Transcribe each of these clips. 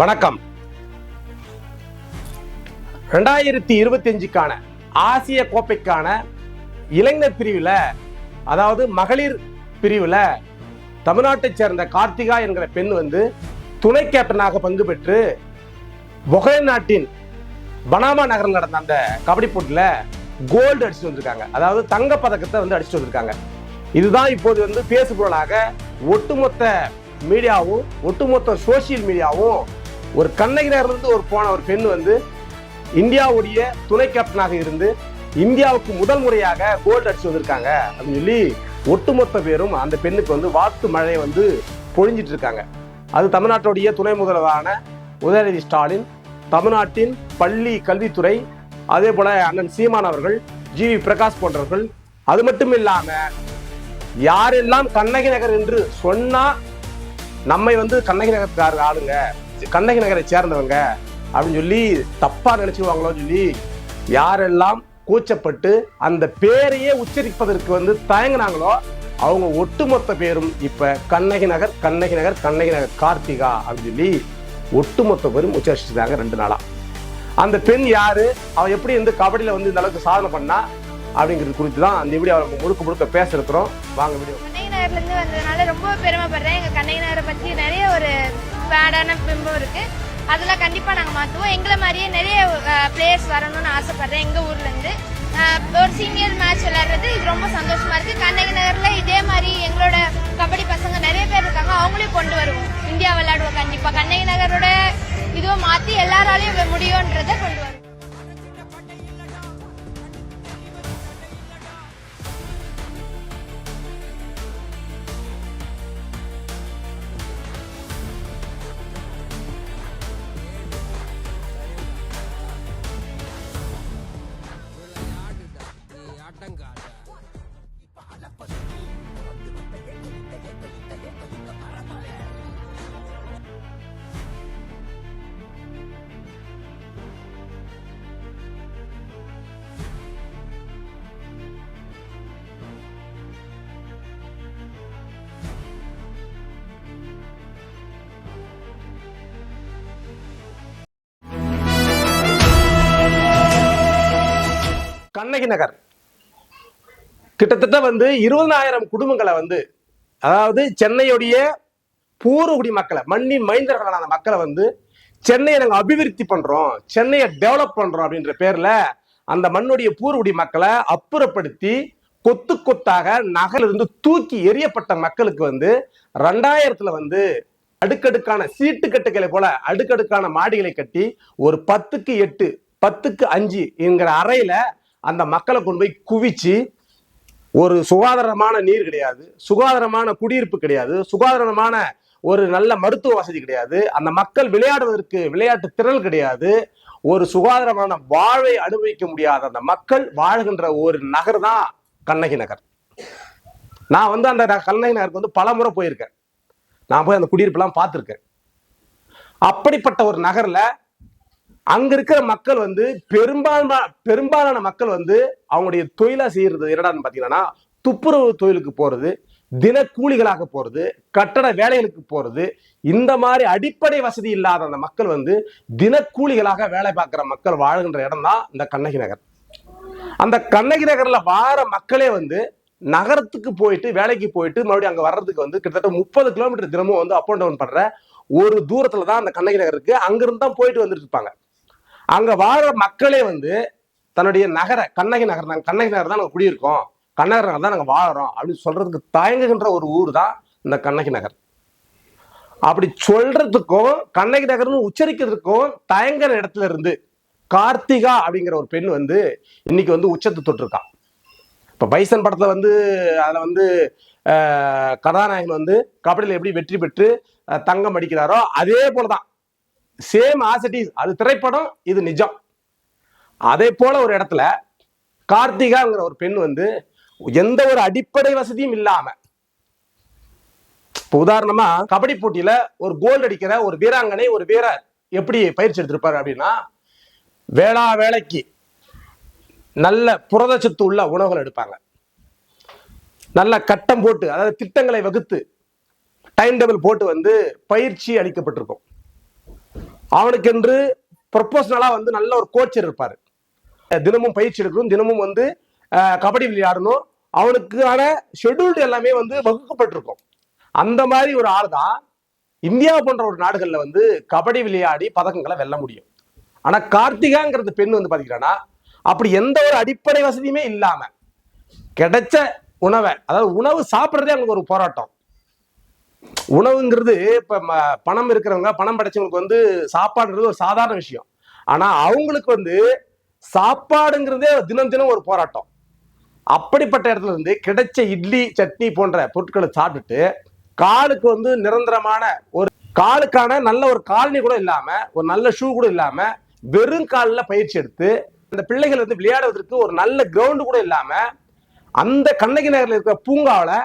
வணக்கம். ரெண்டாயிரத்தி இருபத்தி அஞ்சுக்கான ஆசிய கோப்பைக்கான இளைஞர் பிரிவில் அதாவது மகளிர் பிரிவில் தமிழ்நாட்டைச் சேர்ந்த கார்த்திகா என்கிற பெண் வந்து துணை கேப்டனாக பங்கு பெற்று பொகை நாட்டின் பனாமா நகரில் நடந்த அந்த கபடி போட்டியில் கோல்டு அடிச்சுட்டு வந்திருக்காங்க. அதாவது தங்க பதக்கத்தை வந்து அடிச்சுட்டு வந்திருக்காங்க. இதுதான் இப்போது வந்து பேசுபொருளாக ஒட்டுமொத்த மீடியாவும் ஒட்டுமொத்த சோசியல் மீடியாவும் ஒரு கண்ணகினர்லேருந்து ஒரு போன ஒரு பெண் வந்து இந்தியாவுடைய துணை கேப்டனாக இருந்து இந்தியாவுக்கு முதல் முறையாக கோல்டு அடிச்சு வந்திருக்காங்க. அப்படின்னு சொல்லி ஒட்டுமொத்த பேரும் அந்த பெண்ணுக்கு வந்து வாழ்த்து மழையை வந்து பொழிஞ்சிட்டு இருக்காங்க. அது தமிழ்நாட்டுடைய துணை முதல்வரான உதயநிதி ஸ்டாலின் தமிழ்நாட்டின் பள்ளி கல்வித்துறை அதே போல அண்ணன் சீமான் அவர்கள் ஜி வி பிரகாஷ் போன்றவர்கள். அது மட்டும் இல்லாம யாரெல்லாம் கண்ணகி நகர் என்று சொன்னா நம்மை வந்து கண்ணகி நகர்காரர் ஆளுங்க. கண்ணகி நகரை சேர்ந்தவங்க அப்படின்னு சொல்லி தப்பா நினைச்சுக்குவாங்களோன்னு சொல்லி யாரெல்லாம் கூச்சப்பட்டு அந்த பேரையே உச்சரிப்பதற்கு வந்து தயங்குனாங்களோ அவங்க ஒட்டுமொத்த பேரும் இப்ப கண்ணகி நகர் கண்ணகி நகர் கண்ணகி நகர் கார்த்திகா அப்படின்னு சொல்லி ஒட்டுமொத்த பேரும் உச்சரிச்சிருக்காங்க ரெண்டு நாளா. அந்த பெண் யாரு? அவ எப்படி வந்து கபடியில வந்து இந்த அளவுக்கு சாதனை பண்ணா அப்படிங்கிறது குறித்து தான் அந்த வீடியோ முழுக்க முழுக்க பேசுறோம் வாங்க வீடியோ. கண்ணகி நகர்ல இருந்து வந்ததுனால ரொம்ப பெருமைப்படுறேன். எங்க கண்ணகி நகரை பத்தி நிறைய ஒரு பேடான பிம்பம் இருக்குது அதெல்லாம் கண்டிப்பாக நாங்கள் மாற்றுவோம் எங்களை மாதிரியே நிறைய பிளேயர்ஸ் வரணும்னு ஆசைப்படுறேன் எங்கள் ஊர்லேருந்து ஒரு சீனியர் மேட்ச் விளையாடுறது இது ரொம்ப சந்தோஷமாக இருக்குது கண்ணகி நகரில் இதே மாதிரி எங்களோட கபடி பசங்க நிறைய பேர் இருக்காங்க. அவங்களையும் கொண்டு வருவோம். இந்தியா விளையாடுவோம் கண்டிப்பாக கண்ணகி நகரோட இதுவை மாற்றி எல்லாராலையும் முடியுன்றதை கொண்டு வருவோம். கண்ணகி நகர். கிட்டத்தட்ட வந்து இருபதாயிரம் குடும்பங்களை வந்து அதாவது சென்னையுடைய பூர்வகுடி மக்களை மண்ணின் மைந்தர்களான மக்களை வந்து சென்னையை நாங்கள் அபிவிருத்தி பண்றோம் சென்னையை டெவலப் பண்றோம் அப்படின்ற பேர்ல அந்த மண்ணுடைய பூர்வகுடி மக்களை அப்புறப்படுத்தி கொத்து கொத்தாக நகரிலிருந்து தூக்கி எரியப்பட்ட மக்களுக்கு வந்து ரெண்டாயிரத்துல வந்து அடுக்கடுக்கான சீட்டு கட்டுகளை போல அடுக்கடுக்கான மாடிகளை கட்டி ஒரு பத்துக்கு எட்டு பத்துக்கு அஞ்சு என்கிற அறையில அந்த மக்களை கொண்டு போய் குவிச்சு ஒரு சுகாதாரமான நீர் கிடையாது சுகாதாரமான குடியிருப்பு கிடையாது சுகாதாரமான ஒரு நல்ல மருத்துவ வசதி கிடையாது அந்த மக்கள் விளையாடுவதற்கு விளையாட்டு திறல் கிடையாது ஒரு சுகாதாரமான வாழ்வை அனுபவிக்க முடியாத அந்த மக்கள் வாழ்கின்ற ஒரு நகர் தான் கண்ணகி நகர். நான் வந்து அந்த கண்ணகி நகருக்கு வந்து பல முறை போயிருக்கேன். நான் போய் அந்த குடியிருப்பெல்லாம் பார்த்துருக்கேன். அப்படிப்பட்ட ஒரு நகரில் அங்க இருக்கிற மக்கள் வந்து பெரும்பான்மை பெரும்பாலான மக்கள் வந்து அவங்களுடைய தொழிலா செய்யறது என்னடான்னு பாத்தீங்கன்னா துப்புரவு தொழிலுக்கு போறது தினக்கூலிகளாக போறது கட்டட வேலைகளுக்கு போறது இந்த மாதிரி அடிப்படை வசதி இல்லாத அந்த மக்கள் வந்து தினக்கூலிகளாக வேலை பார்க்குற மக்கள் வாழ்கின்ற இடம் தான் இந்த கண்ணகி நகர். அந்த கண்ணகி நகர்ல வார மக்களே வந்து நகரத்துக்கு போயிட்டு வேலைக்கு போயிட்டு மறுபடியும் அங்க வர்றதுக்கு வந்து கிட்டத்தட்ட முப்பது கிலோமீட்டர் தினமும் வந்து அப் அண்ட் டவுன் பண்ற ஒரு தூரத்துல தான் அந்த கண்ணகி நகர் இருக்கு. அங்கிருந்து தான் போயிட்டு வந்துட்டு இருப்பாங்க. அங்க வாழ மக்களே வந்து தன்னுடைய நகர கண்ணகி நகர் நாங்க கண்ணகி நகர் தான் நாங்க குடியிருக்கோம். கண்ணகி நகர் தான் நாங்க வாழறோம் அப்படின்னு சொல்றதுக்கு தயங்குகின்ற ஒரு ஊர் தான் இந்த கண்ணகி நகர். அப்படி சொல்றதுக்கும் கண்ணகி நகர்னு உச்சரிக்கிறதுக்கும் தயங்குற இடத்துல இருந்து கார்த்திகா அப்படிங்கிற ஒரு பெண் வந்து இன்னைக்கு வந்து உச்சத்தை தொட்டிருக்கா இப்ப பைசன் படத்துல வந்து அதுல வந்து கதாநாயகன் வந்து கபடியில் எப்படி வெற்றி பெற்று தங்கம் அடிக்கிறாரோ அதே போலதான். சேம் ஆசிட்டிஸ் அது திரைப்படம் இது நிஜம். அதே போல ஒரு இடத்துல கார்த்திகாங்கிற ஒரு பெண் வந்து எந்த ஒரு அடிப்படை வசதியும் இல்லாம இப்ப உதாரணமா கபடி போட்டியில ஒரு கோல் அடிக்கிற ஒரு வீராங்கனை ஒரு வீரர் எப்படி பயிற்சி எடுத்திருப்பாரு அப்படின்னா வேளா வேலைக்கு நல்ல புரதச்சத்து உள்ள உணவுகள் எடுப்பாங்க. நல்ல கட்டம் போட்டு அதாவது திட்டங்களை வகுத்து டைம் டேபிள் போட்டு வந்து பயிற்சி அளிக்கப்பட்டிருக்கும். அவனுக்கென்று ப்ரொபோஷனலா வந்து நல்ல ஒரு கோச்சர் இருப்பார். தினமும் பயிற்சி எடுக்கணும் தினமும் வந்து கபடி விளையாடணும். அவனுக்கான ஷெடியூல்டு எல்லாமே வந்து வகுக்கப்பட்டிருக்கும். அந்த மாதிரி ஒரு ஆள் தான் இந்தியா போன்ற ஒரு நாடுகளில் வந்து கபடி விளையாடி பதக்கங்களை வெல்ல முடியும். ஆனால் கார்த்திகாங்கிறது பெண் வந்து பார்த்தீங்கன்னா அப்படி எந்த ஒரு அடிப்படை வசதியுமே இல்லாமல் கிடைச்ச உணவை அதாவது உணவு சாப்பிட்றதே அவங்களுக்கு ஒரு போராட்டம். உணவுங்கிறது இப்ப ம- பணம் இருக்கிறவங்க பணம் படைச்சவங்களுக்கு வந்து சாப்பாடுன்றது ஒரு சாதாரண விஷயம். ஆனா அவங்களுக்கு வந்து சாப்பாடுங்கிறதே தினம் தினம் ஒரு போராட்டம். அப்படிப்பட்ட இடத்துல இருந்து கிடைச்ச இட்லி சட்னி போன்ற பொருட்களை சாப்பிட்டுட்டு காலுக்கு வந்து நிரந்தரமான ஒரு காலுக்கான நல்ல ஒரு காலனி கூட இல்லாம ஒரு நல்ல ஷூ கூட இல்லாம வெறும் காலில் பயிற்சி எடுத்து அந்த பிள்ளைகள் வந்து விளையாடுவதற்கு ஒரு நல்ல கிரவுண்டு கூட இல்லாம அந்த கண்ணகி நகரில் இருக்கிற பூங்காவில்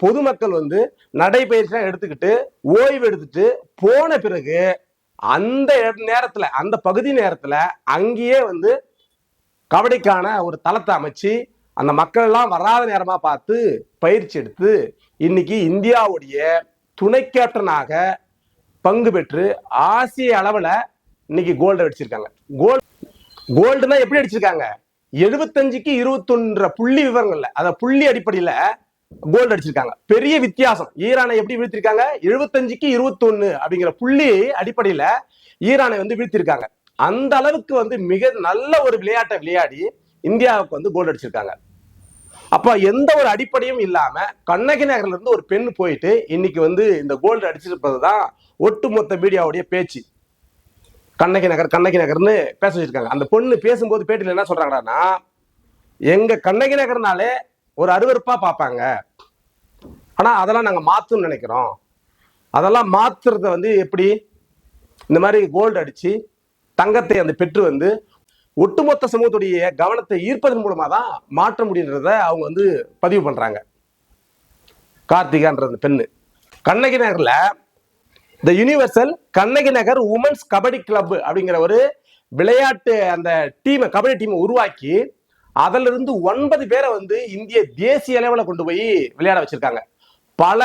பொதுமக்கள் வந்து நடைபயிற்சியெல்லாம் எடுத்துக்கிட்டு ஓய்வு எடுத்துட்டு போன பிறகு அந்த நேரத்துல அந்த பகுதி நேரத்துல அங்கேயே வந்து கபடிக்கான ஒரு தளத்தை அமைச்சு அந்த மக்கள் எல்லாம் வராத நேரமா பார்த்து பயிற்சி எடுத்து இன்னைக்கு இந்தியாவுடைய துணை கேப்டனாக பங்கு பெற்று ஆசிய அளவுல இன்னைக்கு கோல்டு அடிச்சிருக்காங்க கோல்டு கோல்டுனா எப்படி அடிச்சிருக்காங்க? எழுபத்தஞ்சுக்கு இருபத்தொன்ற புள்ளி விவரங்கள்ல அத புள்ளி அடிப்படையில கோல்டு அடிச்சிருக்காங்க. பெரிய வித்தியாசம். ஈரானை எப்படி வீழ்த்திருக்காங்க? எழுபத்தஞ்சுக்கு இருபத்தொன்னு அப்படிங்கிற புள்ளி அடிப்படையில ஈரானை வந்து வீழ்த்திருக்காங்க. அந்த அளவுக்கு வந்து மிக நல்ல ஒரு விளையாட்டை விளையாடி இந்தியாவுக்கு வந்து கோல்டு அடிச்சிருக்காங்க. அப்ப எந்த ஒரு அடிப்படையும் இல்லாம கண்ணகி நகர்ல இருந்து ஒரு பெண் போயிட்டு இன்னைக்கு வந்து இந்த கோல்டு அடிச்சிருப்பதுதான் ஒட்டுமொத்த மீடியாவுடைய பேச்சு. கண்ணகி நகர் கண்ணகி நகர்னு பேச வச்சிருக்காங்க. அந்த பொண்ணு பேசும்போது பேட்டியில் என்ன சொல்றாங்கன்னா எங்க கண்ணகி நகர்னாலே ஒரு அருவறுப்பா பார்ப்பாங்க. ஆனா அதெல்லாம் நாங்க மாத்தணும்னு நினைக்கிறோம். அதெல்லாம் மாத்துறத வந்து எப்படி? இந்த மாதிரி கோல்டு அடிச்சு தங்கத்தை அந்த பெற்று வந்து ஒட்டுமொத்த சமூகத்துடைய கவனத்தை ஈர்ப்பதன் மூலமா தான் மாற்ற முடியுன்றத அவங்க வந்து பதிவு பண்றாங்க. கார்த்திகான்ற அந்த பெண்ணு. கண்ணகி நகர்ல the universal Kannagi Nagar women's kabaddi club அப்படிங்கிற ஒரு விளையாட்டு அந்த டீமை கபடி டீமை உருவாக்கி அதுல இருந்து ஒன்பது பேரை வந்து இந்திய தேசிய அளவில் கொண்டு போய் விளையாட வச்சிருக்காங்க. பல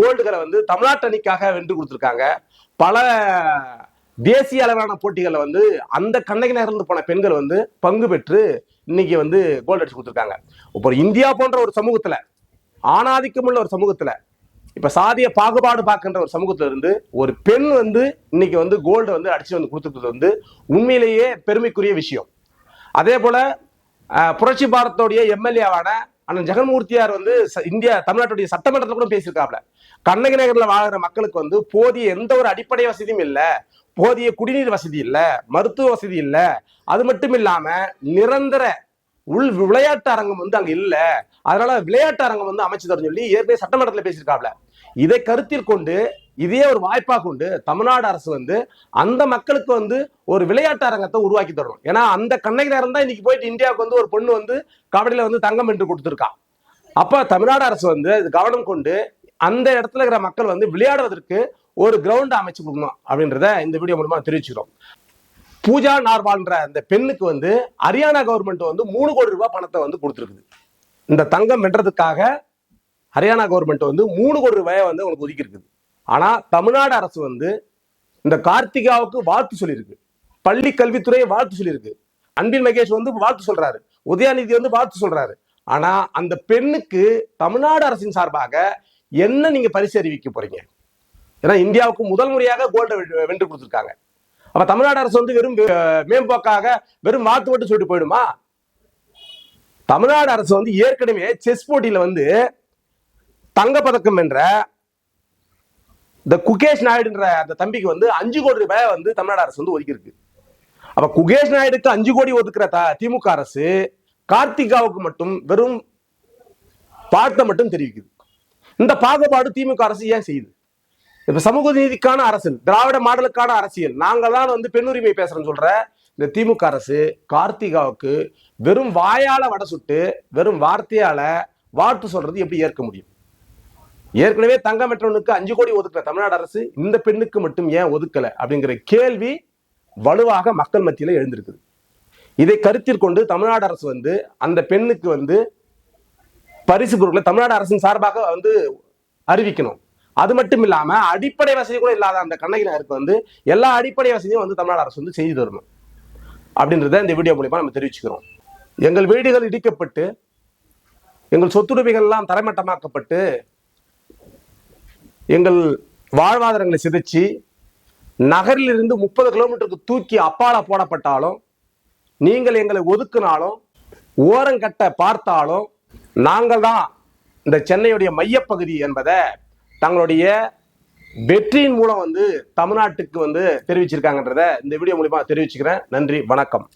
கோல்டுகளை வந்து தமிழ்நாட்டு அணிக்காக வென்று கொடுத்துருக்காங்க. பல தேசிய அளவிலான போட்டிகளில் வந்து அந்த கண்ணகி நகர்ந்து போன பெண்கள் வந்து பங்கு பெற்று இன்னைக்கு வந்து கோல்டு அடிச்சு கொடுத்துருக்காங்க. இப்போ இந்தியா போன்ற ஒரு சமூகத்துல ஆணாதிக்கம் உள்ள ஒரு சமூகத்துல இப்ப சாதிய பாகுபாடு பார்க்கின்ற ஒரு சமூகத்துல இருந்து ஒரு பெண் வந்து இன்னைக்கு வந்து கோல்டு வந்து அடிச்சு வந்து கொடுத்துருக்கிறது வந்து உண்மையிலேயே பெருமைக்குரிய விஷயம். அதே போல புரட்சி பாரத்தோடைய எம்எல்ஏவான அண்ணன் ஜெகன்மூர்த்தியார் வந்து ச- இந்தியா தமிழ்நாட்டுடைய சட்டமன்றத்தில் கூட பேசியிருக்காப்ல. கண்ணகி நகர்ல வாழ்கிற மக்களுக்கு வந்து போதிய எந்த ஒரு அடிப்படை வசதியும் இல்லை போதிய குடிநீர் வசதி இல்லை மருத்துவ வசதி இல்லை. அது மட்டும் இல்லாம நிரந்தர உள் விளையாட்டு அரங்கம் வந்து அங்க இல்ல. அதனால விளையாட்டு அரங்கம் வந்து அமைச்சு தரும் சொல்லி ஏற்கனவே சட்டமன்றத்தில் பேசியிருக்காப்ல. இதை கருத்தில் கொண்டு இதே ஒரு வாய்ப்பா கொண்டு தமிழ்நாடு அரசு வந்து அந்த மக்களுக்கு வந்து ஒரு விளையாட்டு அரங்கத்தை உருவாக்கி தரணும். ஏன்னா அந்த கண்ணகி நேரம் தான் இன்னைக்கு போயிட்டு இந்தியாவுக்கு வந்து ஒரு பொண்ணு வந்து கபடியில வந்து தங்கம் வென்று கொடுத்துருக்கா. அப்ப தமிழ்நாடு அரசு வந்து அது கவனம் கொண்டு அந்த இடத்துல இருக்கிற மக்கள் வந்து விளையாடுவதற்கு ஒரு கிரவுண்ட் அமைச்சு கொடுக்கணும் அப்படின்றத இந்த வீடியோ மூலமா தெரிவிச்சுக்கிறோம். பூஜா நார்வால்ன்ற அந்த பெண்ணுக்கு வந்து ஹரியானா கவர்மெண்ட் வந்து மூணு கோடி ரூபாய் பணத்தை வந்து கொடுத்துருக்குது. இந்த தங்கம் வென்றதுக்காக ஹரியானா கவர்மெண்ட் வந்து மூணு கோடி ரூபாயை வந்து உங்களுக்கு ஒதுக்கி இருக்குது ஆனால் தமிழ்நாடு அரசு வந்து இந்த கார்த்திகாவுக்கு வாழ்த்து சொல்லியிருக்கு. பள்ளி கல்வித்துறையை வாழ்த்து சொல்லியிருக்கு. அன்பில் மகேஷ் வந்து வாழ்த்து சொல்றாரு. உதயாநிதி வந்து வாழ்த்து சொல்றாரு. ஆனா அந்த பெண்ணுக்கு தமிழ்நாடு அரசின் சார்பாக என்ன நீங்க பரிசு அறிவிக்க போறீங்க? ஏன்னா இந்தியாவுக்கு முதல் முறையாக கோல்டை வென்று கொடுத்துருக்காங்க. அப்ப தமிழ்நாடு அரசு வந்து வெறும் மேம்போக்காக வெறும் வாழ்த்து மட்டும் சொல்லிட்டு போயிடுமா? தமிழ்நாடு அரசு வந்து ஏற்கனவே செஸ் போட்டியில வந்து தங்கப்பதக்கம் என்ற இந்த குகேஷ் நாயுடுன்ற அந்த தம்பிக்கு வந்து அஞ்சு கோடி ரூபாய் வந்து தமிழ்நாடு அரசு வந்து ஒதுக்கியிருக்கு. அப்ப குகேஷ் நாயுடுக்கு அஞ்சு கோடி ஒதுக்குற திமுக அரசு கார்த்திகாவுக்கு மட்டும் வெறும் பாட்டை மட்டும் தெரிவிக்குது. இந்த பாகுபாடு திமுக அரசு ஏன் செய்யுது? இப்ப சமூக நீதிக்கான அரசியல் திராவிட மாடலுக்கான அரசியல் நாங்கள் தான் வந்து பெண்ணுரிமை பேசுறோம்னு சொல்ற இந்த திமுக அரசு கார்த்திகாவுக்கு வெறும் வாயால வடை சுட்டு வெறும் வார்த்தையால வாழ்த்து சொல்றது எப்படி ஏற்க முடியும்? ஏற்கனவே தங்கம் வெற்றவனுக்கு அஞ்சு கோடி ஒதுக்கல. தமிழ்நாடு அரசு இந்த பெண்ணுக்கு மட்டும் ஏன் ஒதுக்கல? அப்படிங்கிற கேள்வி வலுவாக மக்கள் மத்தியில் எழுந்திருக்குது. இதை கருத்தில் கொண்டு தமிழ்நாடு அரசு வந்து அந்த பெண்ணுக்கு வந்து பரிசு பொருட்களை தமிழ்நாடு அரசின் சார்பாக வந்து அறிவிக்கணும். அது மட்டும் இல்லாம அடிப்படை வசதி கூட இல்லாத அந்த கண்ணகினருக்கு வந்து எல்லா அடிப்படை வசதியும் வந்து தமிழ்நாடு அரசு வந்து செய்து தரணும். அப்படின்றத இந்த வீடியோ மூலியமா நம்ம தெரிவிச்சுக்கிறோம். எங்கள் வீடுகள் இடிக்கப்பட்டு எங்கள் சொத்துரிமைகள் எல்லாம் தரைமட்டமாக்கப்பட்டு எங்கள் வாழ்வாதாரங்களை சிதைச்சு நகரிலிருந்து முப்பது கிலோமீட்டருக்கு தூக்கி அப்பால போடப்பட்டாலும் நீங்கள் எங்களை ஒதுக்குனாலும் ஓரங்கட்ட பார்த்தாலும் நாங்கள் தான் இந்த சென்னையுடைய மையப்பகுதி என்பதை தங்களுடைய வெற்றியின் மூலம் வந்து தமிழ்நாட்டுக்கு வந்து தெரிவிச்சிருக்காங்கன்றத இந்த வீடியோ மூலிமா தெரிவிச்சுக்கிறேன். நன்றி வணக்கம்.